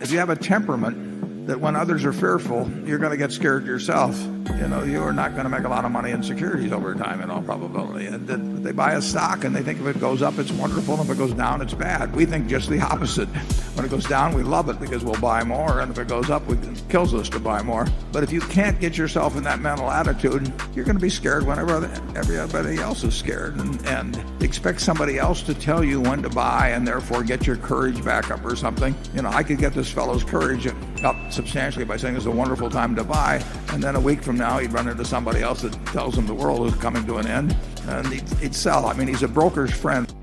If you have a temperament that when others are fearful, you're going to get scared yourself. You know, you are not going to make a lot of money in securities over time in all probability. And they buy a stock and they think if it goes up, it's wonderful. And if it goes down, it's bad. We think just the opposite. When it goes down, we love it because we'll buy more. And if it goes up, it kills us to buy more. But if you can't get yourself in that mental attitude, you're going to be scared whenever everybody else is scared. And, and expect somebody else to tell you when to buy and therefore get your courage back up or something. You know, I could get this fellow's courage up substantially by saying it's a wonderful time to buy. And then a week from now, he'd run into somebody else that tells him the world is coming to an end. And he'd, he'd sell. I mean, he's a broker's friend.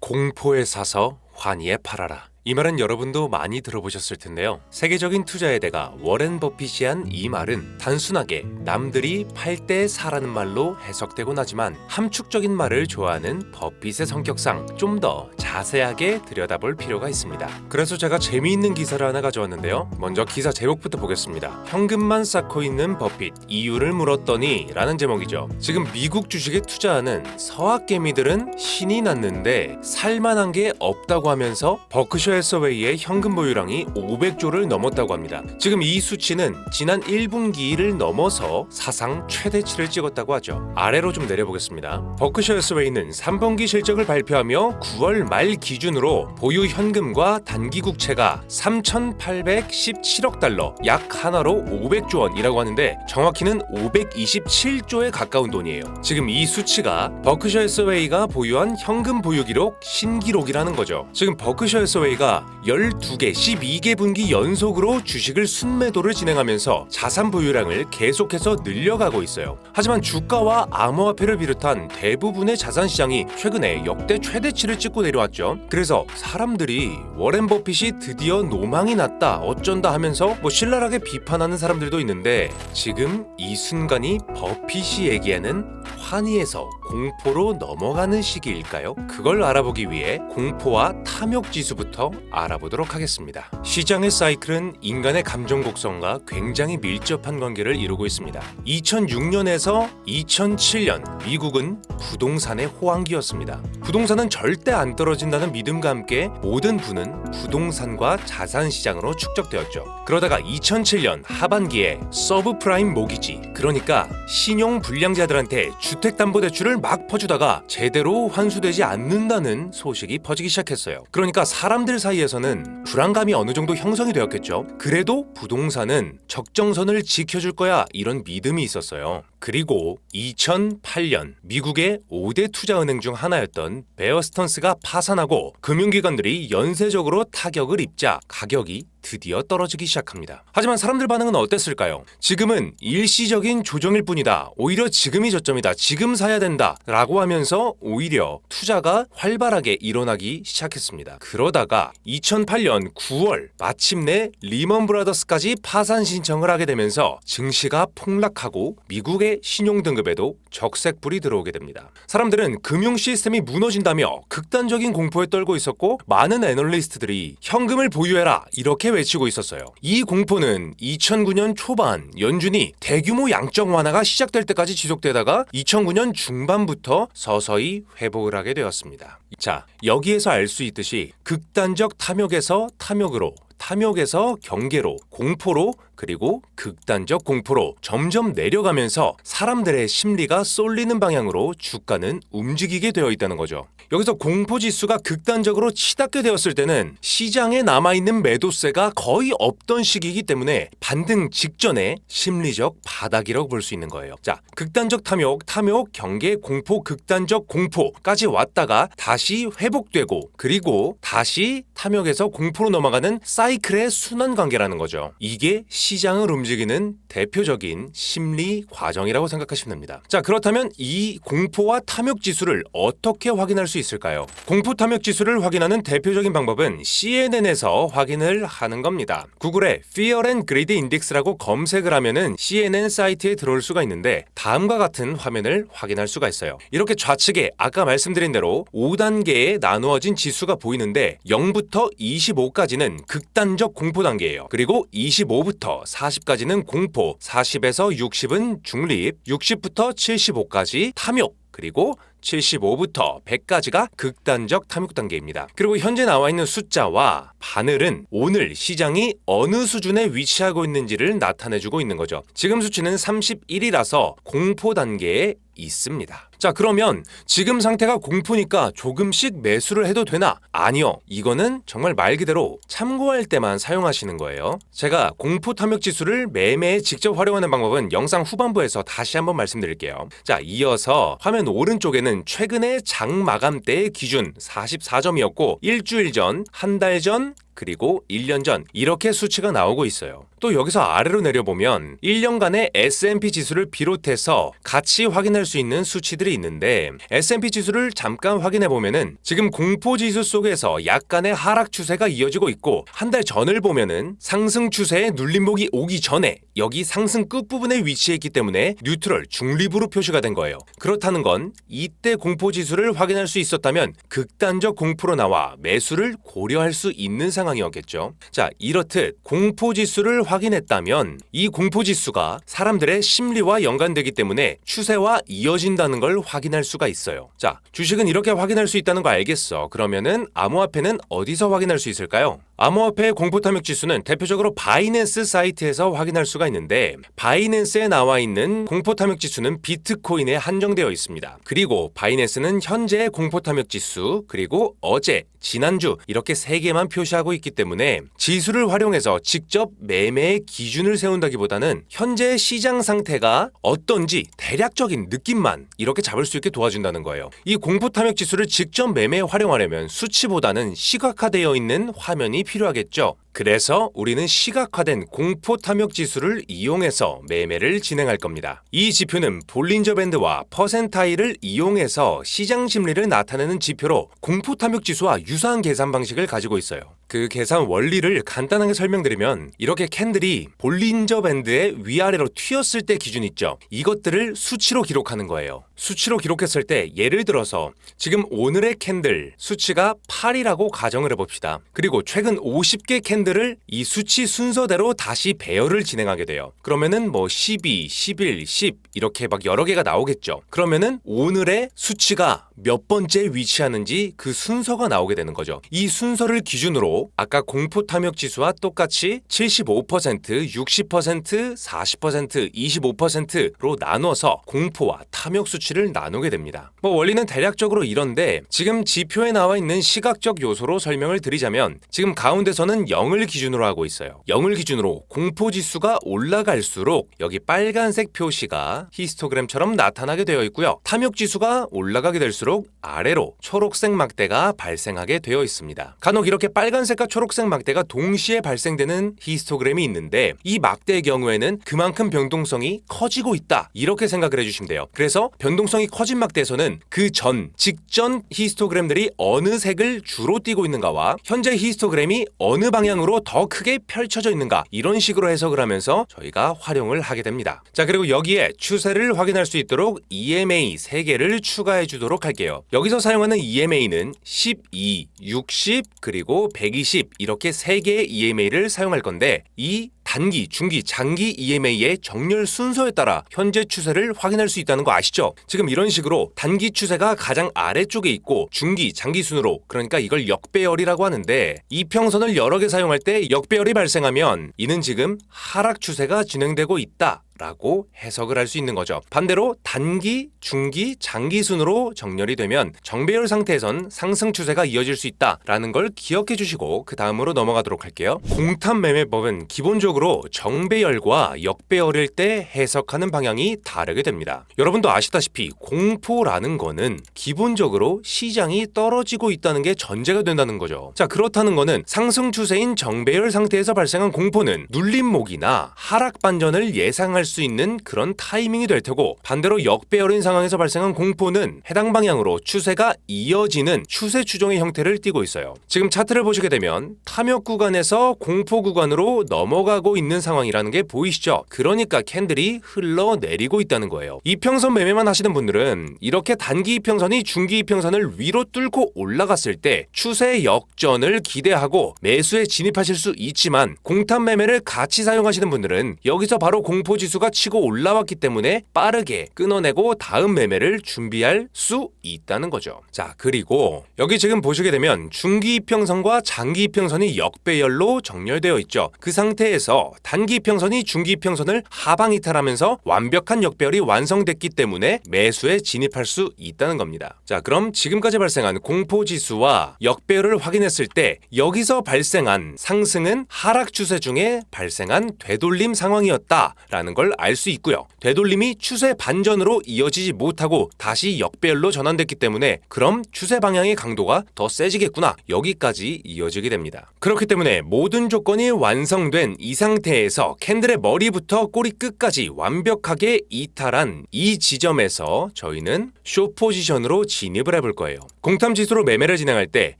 공포에 사서 환희에 팔아라. 이 말은 여러분도 많이 들어보셨을 텐데요. 세계적인 투자의 대가 워렌 버핏이 한 이 말은 단순하게 남들이 팔 때 사라는 말로 해석되곤 하지만 함축적인 말을 좋아하는 버핏의 성격상 좀 더 자세하게 들여다볼 필요가 있습니다. 그래서 제가 재미있는 기사를 하나 가져왔는데요. 먼저 기사 제목부터 보겠습니다. 현금만 쌓고 있는 버핏 이유를 물었더니 라는 제목이죠. 지금 미국 주식에 투자하는 서학개미들은 신이 났는데 살만한 게 없다고 하면서 버크셔 해서웨이의 현금 보유량이 500조를 넘었다고 합니다. 지금 이 수치는 지난 1분기를 넘어서 사상 최대치를 찍었다고 하죠. 아래로 좀 내려보겠습니다. 버크셔 해서웨이는 3분기 실적을 발표하며 9월 말 기준으로 보유 현금과 단기 국채가 3,817억 달러, 약 하나로 500조 원이라고 하는데 정확히는 527조에 가까운 돈이에요. 지금 이 수치가 버크셔 해서웨이가 보유한 현금 보유 기록 신기록이라는 거죠. 지금 버크셔 해서웨이가 12개, 12개 분기 연속으로 주식을 순매도를 진행하면서 자산 보유량을 계속해서 늘려가고 있어요. 하지만 주가와 암호화폐를 비롯한 대부분의 자산 시장이 최근에 역대 최대치를 찍고 내려왔죠. 그래서 사람들이 워렌 버핏이 드디어 노망이 났다 어쩐다 하면서 뭐 신랄하게 비판하는 사람들도 있는데 지금 이 순간이 버핏이 얘기하는 환희에서 공포로 넘어가는 시기일까요? 그걸 알아보기 위해 공포와 탐욕 지수부터 알아보도록 하겠습니다. 시장의 사이클은 인간의 감정 곡선과 굉장히 밀접한 관계를 이루고 있습니다. 2006년에서 2007년 미국은 부동산의 호황기였습니다. 부동산은 절대 안 떨어진다는 믿음과 함께 모든 부는 부동산과 자산 시장으로 축적되었죠. 그러다가 2007년 하반기에 서브프라임 모기지 그러니까 신용 불량자들한테 주택담보대출을 막 퍼주다가 제대로 환수되지 않는다는 소식이 퍼지기 시작했어요. 그러니까 사람들 사이에서는 불안감이 어느 정도 형성이 되었겠죠. 그래도 부동산은 적정선을 지켜줄 거야 이런 믿음이 있었어요. 그리고 2008년 미국의 5대 투자은행 중 하나였던 베어스턴스가 파산하고 금융기관들이 연쇄적으로 타격을 입자 가격이 드디어 떨어지기 시작합니다. 하지만 사람들 반응은 어땠을까요? 지금은 일시적인 조정일 뿐이다. 오히려 지금이 저점이다. 지금 사야 된다. 라고 하면서 오히려 투자가 활발하게 일어나기 시작했습니다. 그러다가 2008년 9월 마침내 리먼 브라더스까지 파산 신청을 하게 되면서 증시가 폭락하고 미국의 신용 등급에도 적색불이 들어오게 됩니다. 사람들은 금융 시스템이 무너진다며 극단적인 공포에 떨고 있었고 많은 애널리스트들이 현금을 보유해라 이렇게 외치고 있었어요. 이 공포는 2009년 초반 연준이 대규모 양적 완화가 시작될 때까지 지속되다가 2009년 중반부터 서서히 회복을 하게 되었습니다. 자, 여기에서 알 수 있듯이 극단적 탐욕에서 탐욕으로 탐욕에서 경계로, 공포로, 그리고 극단적 공포로 점점 내려가면서 사람들의 심리가 쏠리는 방향으로 주가는 움직이게 되어 있다는 거죠. 여기서 공포 지수가 극단적으로 치닫게 되었을 때는 시장에 남아있는 매도세가 거의 없던 시기이기 때문에 반등 직전에 심리적 바닥이라고 볼 수 있는 거예요. 자, 극단적 탐욕, 탐욕, 경계, 공포, 극단적 공포까지 왔다가 다시 회복되고 그리고 다시 탐욕에서 공포로 넘어가는 사이클의 순환 관계라는 거죠. 이게 시장을 움직이는 대표적인 심리 과정이라고 생각하시면 됩니다. 자, 그렇다면 이 공포와 탐욕 지수를 어떻게 확인할 수 있을까요? 공포 탐욕 지수를 확인하는 대표적인 방법은 CNN에서 확인을 하는 겁니다. 구글에 Fear and Greed Index라고 검색을 하면은 CNN 사이트에 들어올 수가 있는데 다음과 같은 화면을 확인할 수가 있어요. 이렇게 좌측에 아까 말씀드린 대로 5단계에 나누어진 지수가 보이는데 0부터 25까지는 극단적 공포 단계예요. 그리고 25부터 40까지는 공포, 40에서 60은 중립, 60부터 75까지 탐욕, 그리고 75부터 100까지가 극단적 탐욕 단계입니다. 그리고 현재 나와 있는 숫자와 바늘은 오늘 시장이 어느 수준에 위치하고 있는지를 나타내주고 있는 거죠. 지금 수치는 31이라서 공포 단계에 있습니다. 자, 그러면 지금 상태가 공포니까 조금씩 매수를 해도 되나? 아니요. 이거는 정말 말 그대로 참고할 때만 사용하시는 거예요. 제가 공포 탐욕 지수를 매매에 직접 활용하는 방법은 영상 후반부에서 다시 한번 말씀드릴게요. 자, 이어서 화면 오른쪽에는 최근의 장 마감 때의 기준 44점이었고 일주일 전, 한 달 전, 그리고 1년 전 이렇게 수치가 나오고 있어요. 또 여기서 아래로 내려보면 1년간의 S&P 지수를 비롯해서 같이 확인할 수 있는 수치들이 있는데 S&P 지수를 잠깐 확인해 보면은 지금 공포 지수 속에서 약간의 하락 추세가 이어지고 있고 한 달 전을 보면은 상승 추세의 눌림목이 오기 전에 여기 상승 끝부분에 위치해 있기 때문에 뉴트럴 중립으로 표시가 된 거예요. 그렇다는 건 이때 공포 지수를 확인할 수 있었다면 극단적 공포로 나와 매수를 고려할 수 있는 상황 이었겠죠. 자, 이렇듯 공포 지수를 확인했다면 이 공포 지수가 사람들의 심리와 연관되기 때문에 추세와 이어진다는 걸 확인할 수가 있어요. 자, 주식은 이렇게 확인할 수 있다는 거 알겠어. 그러면은 암호화폐는 어디서 확인할 수 있을까요? 암호화폐 공포 탐욕 지수는 대표적으로 바이낸스 사이트에서 확인할 수가 있는데 바이낸스에 나와 있는 공포 탐욕 지수는 비트코인에 한정되어 있습니다. 그리고 바이낸스는 현재의 공포 탐욕 지수 그리고 어제 지난주 이렇게 세 개만 표시하고 있기 때문에 지수를 활용해서 직접 매매의 기준을 세운다기보다는 현재 시장 상태가 어떤지 대략적인 느낌만 이렇게 잡을 수 있게 도와준다는 거예요. 이 공포 탐욕 지수를 직접 매매에 활용하려면 수치보다는 시각화되어 있는 화면이 필요하겠죠. 그래서 우리는 시각화된 공포 탐욕 지수를 이용해서 매매를 진행할 겁니다. 이 지표는 볼린저 밴드와 퍼센타일을 이용해서 시장 심리를 나타내는 지표로 공포 탐욕 지수와 유사한 계산 방식을 가지고 있어요. 그 계산 원리를 간단하게 설명드리면 이렇게 캔들이 볼린저 밴드의 위아래로 튀었을 때 기준 있죠. 이것들을 수치로 기록하는 거예요. 수치로 기록했을 때 예를 들어서 지금 오늘의 캔들 수치가 8이라고 가정을 해봅시다. 그리고 최근 50개 캔들을 이 수치 순서대로 다시 배열을 진행하게 돼요. 그러면은 뭐 12, 11, 10 이렇게 막 여러 개가 나오겠죠. 그러면은 오늘의 수치가 몇 번째 위치하는지 그 순서가 나오게 되는 거죠. 이 순서를 기준으로 아까 공포 탐욕 지수와 똑같이 75%, 60%, 40%, 25%로 나눠서 공포와 탐욕 수치를 나누게 됩니다. 뭐 원리는 대략적으로 이런데 지금 지표에 나와 있는 시각적 요소로 설명을 드리자면 지금 가운데서는 0을 기준으로 하고 있어요. 0을 기준으로 공포 지수가 올라갈수록 여기 빨간색 표시가 히스토그램처럼 나타나게 되어 있고요. 탐욕 지수가 올라가게 될 수록 아래로 초록색 막대가 발생하게 되어 있습니다. 간혹 이렇게 빨간색과 초록색 막대가 동시에 발생되는 히스토그램이 있는데 이 막대의 경우에는 그만큼 변동성이 커지고 있다. 이렇게 생각을 해주시면 돼요. 그래서 변동성이 커진 막대에서는 그 전, 직전 히스토그램들이 어느 색을 주로 띠고 있는가와 현재 히스토그램이 어느 방향으로 더 크게 펼쳐져 있는가 이런 식으로 해석을 하면서 저희가 활용을 하게 됩니다. 자 그리고 여기에 추세를 확인할 수 있도록 EMA 3개를 추가해 주도록 할게요. 여기서 사용하는 EMA는 12, 60 그리고 120 이렇게 3개의 EMA를 사용할 건데 이 단기, 중기, 장기 EMA의 정렬 순서에 따라 현재 추세를 확인할 수 있다는 거 아시죠? 지금 이런 식으로 단기 추세가 가장 아래쪽에 있고 중기, 장기 순으로 그러니까 이걸 역배열이라고 하는데 이평선을 여러 개 사용할 때 역배열이 발생하면 이는 지금 하락 추세가 진행되고 있다. 라고 해석을 할 수 있는 거죠. 반대로 단기, 중기, 장기 순으로 정렬이 되면 정배열 상태에선 상승 추세가 이어질 수 있다라는 걸 기억해 주시고 그 다음으로 넘어가도록 할게요. 공탑 매매법은 기본적으로 정배열과 역배열일 때 해석하는 방향이 다르게 됩니다. 여러분도 아시다시피 공포라는 거는 기본적으로 시장이 떨어지고 있다는 게 전제가 된다는 거죠. 자, 그렇다는 거는 상승 추세인 정배열 상태에서 발생한 공포는 눌림목이나 하락 반전을 예상할 수 있는 그런 타이밍이 될 테고 반대로 역배열인 상황에서 발생한 공포는 해당 방향으로 추세가 이어지는 추세 추종의 형태를 띠고 있어요. 지금 차트를 보시게 되면 탐욕 구간에서 공포 구간으로 넘어가 고 있는 상황이라는 게 보이시죠? 그러니까 캔들이 흘러내리고 있다는 거예요. 이평선 매매만 하시는 분들은 이렇게 단기 이평선이 중기 이평선을 위로 뚫고 올라갔을 때 추세 역전을 기대하고 매수에 진입하실 수 있지만 공탑 매매를 같이 사용하시는 분들은 여기서 바로 공포 지수 지수가 치고 올라왔기 때문에 빠르게 끊어내고 다음 매매를 준비할 수 있다는 거죠. 자, 그리고 여기 지금 보시게 되면 중기 이평선과 장기 이평선이 역배열로 정렬되어 있죠. 그 상태에서 단기 이평선이 중기 이평선을 하방 이탈하면서 완벽한 역배열이 완성됐기 때문에 매수에 진입할 수 있다는 겁니다. 자, 그럼 지금까지 발생한 공포 지수와 역배열을 확인했을 때 여기서 발생한 상승은 하락 추세 중에 발생한 되돌림 상황이었다라는 걸 알 수 있고요. 되돌림이 추세 반전으로 이어지지 못하고 다시 역배열로 전환됐기 때문에 그럼 추세 방향의 강도가 더 세지겠구나. 여기까지 이어지게 됩니다. 그렇기 때문에 모든 조건이 완성된 이 상태에서 캔들의 머리부터 꼬리 끝까지 완벽하게 이탈한 이 지점에서 저희는 쇼 포지션으로 진입을 해볼 거예요. 공탐 지수로 매매를 진행할 때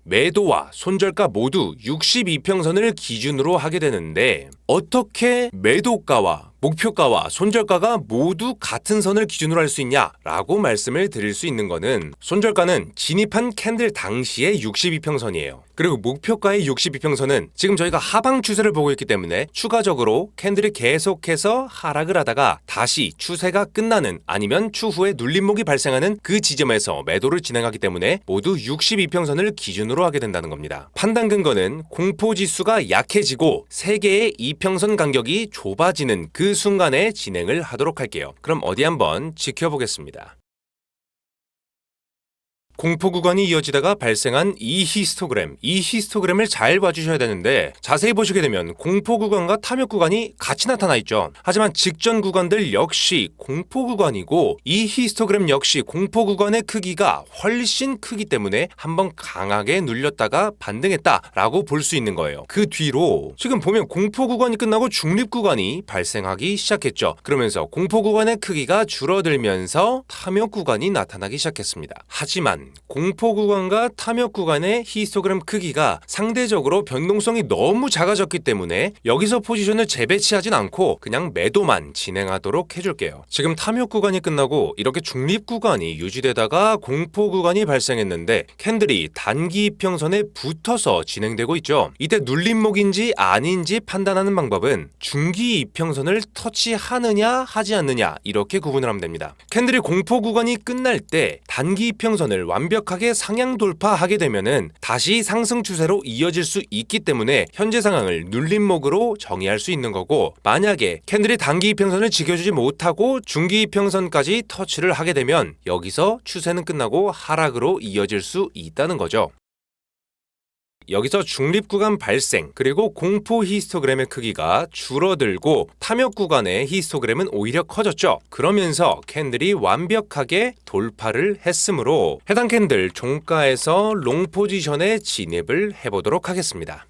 매도와 손절가 모두 62평선을 기준으로 하게 되는데 어떻게 매도가와 목표가와 손절가가 모두 같은 선을 기준으로 할 수 있냐라고 말씀을 드릴 수 있는 거는 손절가는 진입한 캔들 당시의 62평선이에요. 그리고 목표가의 62평선은 지금 저희가 하방 추세를 보고 있기 때문에 추가적으로 캔들이 계속해서 하락을 하다가 다시 추세가 끝나는 아니면 추후에 눌림목이 발생하는 그 지점에서 매도를 진행하기 때문에 모두 62평선을 기준으로 하게 된다는 겁니다. 판단 근거는 공포 지수가 약해지고 세 개의 이 평선 간격이 좁아지는 그 순간에 진행을 하도록 할게요. 그럼 어디 한번 지켜보겠습니다. 공포 구간이 이어지다가 발생한 이 히스토그램, 이 히스토그램을 잘 봐주셔야 되는데 자세히 보시게 되면 공포 구간과 탐욕 구간이 같이 나타나 있죠. 하지만 직전 구간들 역시 공포 구간이고 이 히스토그램 역시 공포 구간의 크기가 훨씬 크기 때문에 한번 강하게 눌렸다가 반등했다라고 볼 수 있는 거예요. 그 뒤로 지금 보면 공포 구간이 끝나고 중립 구간이 발생하기 시작했죠. 그러면서 공포 구간의 크기가 줄어들면서 탐욕 구간이 나타나기 시작했습니다. 하지만 공포 구간과 탐욕 구간의 히스토그램 크기가 상대적으로 변동성이 너무 작아졌기 때문에 여기서 포지션을 재배치하진 않고 그냥 매도만 진행하도록 해줄게요. 지금 탐욕 구간이 끝나고 이렇게 중립 구간이 유지되다가 공포 구간이 발생했는데 캔들이 단기 이평선에 붙어서 진행되고 있죠. 이때 눌림목인지 아닌지 판단하는 방법은 중기 이평선을 터치하느냐 하지 않느냐 이렇게 구분을 하면 됩니다. 캔들이 공포 구간이 끝날 때 단기 이평선을 완벽하게 상향 돌파하게 되면은 다시 상승 추세로 이어질 수 있기 때문에 현재 상황을 눌림목으로 정의할 수 있는 거고 만약에 캔들이 단기 이평선을 지켜주지 못하고 중기 이평선까지 터치를 하게 되면 여기서 추세는 끝나고 하락으로 이어질 수 있다는 거죠. 여기서 중립 구간 발생 그리고 공포 히스토그램의 크기가 줄어들고 탐욕 구간의 히스토그램은 오히려 커졌죠. 그러면서 캔들이 완벽하게 돌파를 했으므로 해당 캔들 종가에서 롱 포지션에 진입을 해보도록 하겠습니다.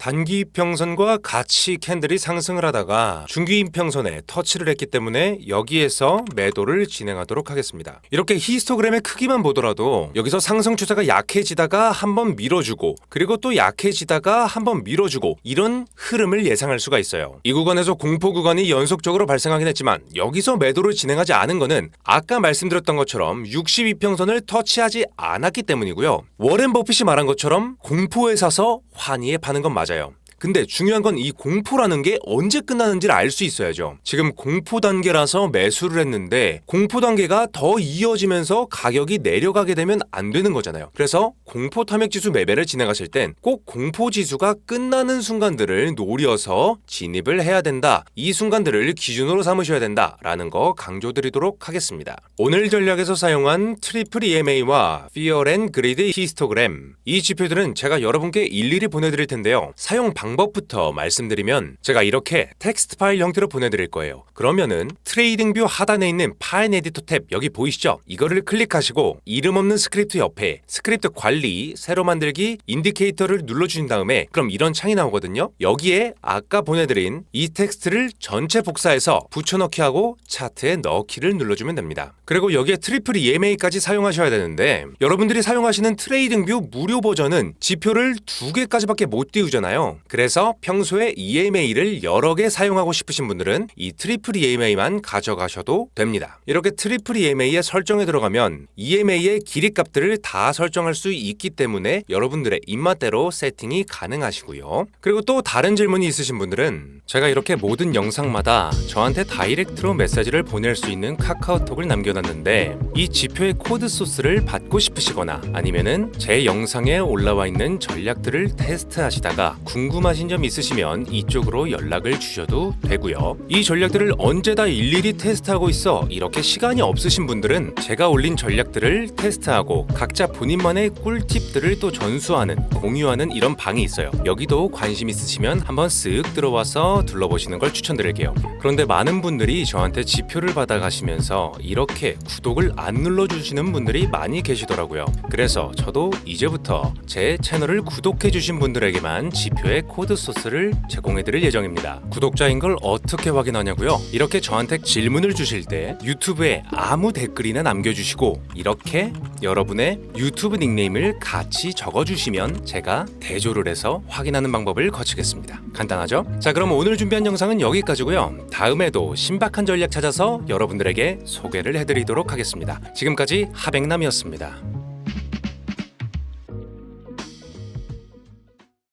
단기 평선과 같이 캔들이 상승을 하다가 중기 평선에 터치를 했기 때문에 여기에서 매도를 진행하도록 하겠습니다. 이렇게 히스토그램의 크기만 보더라도 여기서 상승 추세가 약해지다가 한번 밀어주고 그리고 또 약해지다가 한번 밀어주고 이런 흐름을 예상할 수가 있어요. 이 구간에서 공포 구간이 연속적으로 발생하긴 했지만 여기서 매도를 진행하지 않은 거는 아까 말씀드렸던 것처럼 62평선을 터치하지 않았기 때문이고요. 워렌 버핏이 말한 것처럼 공포에 사서 환희에 파는 건 맞아요. 맞아요. 근데 중요한 건 이 공포라는 게 언제 끝나는지를 알 수 있어야죠. 지금 공포 단계라서 매수를 했는데 공포 단계가 더 이어지면서 가격이 내려가게 되면 안 되는 거잖아요. 그래서 공포 탐욕 지수 매매를 진행하실 땐 꼭 공포 지수가 끝나는 순간들을 노려서 진입을 해야 된다. 이 순간들을 기준으로 삼으셔야 된다라는 거 강조드리도록 하겠습니다. 오늘 전략에서 사용한 트리플 EMA와 and Greed 히스토그램 이 지표들은 제가 여러분께 일일이 보내드릴 텐데요. 사용 방 법부터 말씀드리면 제가 이렇게 텍스트 파일 형태로 보내드릴 거예요. 그러면은 트레이딩 뷰 하단에 있는 파일 에디터 탭 여기 보이시죠? 이거를 클릭하시고 이름 없는 스크립트 옆에 스크립트 관리, 새로 만들기, 인디케이터를 눌러주신 다음에 그럼 이런 창이 나오거든요. 여기에 아까 보내드린 이 텍스트를 전체 복사해서 붙여넣기 하고 차트에 넣기를 눌러주면 됩니다. 그리고 여기에 트리플 EMA까지 사용하셔야 되는데 여러분들이 사용하시는 트레이딩 뷰 무료 버전은 지표를 두 개까지밖에 못 띄우잖아요. 그래서 평소에 EMA를 여러 개 사용하고 싶으신 분들은 이 트리플 EMA만 가져가셔도 됩니다. 이렇게 트리플 EMA에 설정에 들어가면 EMA의 길이 값들을 다 설정할 수 있기 때문에 여러분들의 입맛대로 세팅이 가능하시고요. 그리고 또 다른 질문이 있으신 분들은 제가 이렇게 모든 영상마다 저한테 다이렉트로 메시지를 보낼 수 있는 카카오톡을 남겨놨는데 이 지표의 코드 소스를 받고 싶으시거나 아니면은 제 영상에 올라와 있는 전략들을 테스트하시다가 궁금 하신 점 있으시면 이쪽으로 연락을 주셔도 되고요. 이 전략들을 언제 다 일일이 테스트하고 있어 이렇게 시간이 없으신 분들은 제가 올린 전략들을 테스트하고 각자 본인만의 꿀팁들을 또 전수하는 공유하는 이런 방이 있어요. 여기도 관심 있으시면 한번 쓱 들어와서 둘러보시는 걸 추천드릴게요. 그런데 많은 분들이 저한테 지표를 받아가시면서 이렇게 구독을 안 눌러주시는 분들이 많이 계시더라고요. 그래서 저도 이제부터 제 채널을 구독해주신 분들에게만 지표의 코드 소스를 제공해드릴 예정입니다. 구독자인 걸 어떻게 확인하냐고요? 이렇게 저한테 질문을 주실 때 유튜브에 아무 댓글이나 남겨주시고 이렇게 여러분의 유튜브 닉네임을 같이 적어주시면 제가 대조를 해서 확인하는 방법을 거치겠습니다. 간단하죠? 자 그럼 오늘 준비한 영상은 여기까지고요. 다음에도 신박한 전략 찾아서 여러분들에게 소개를 해드리도록 하겠습니다. 지금까지 하백남이었습니다.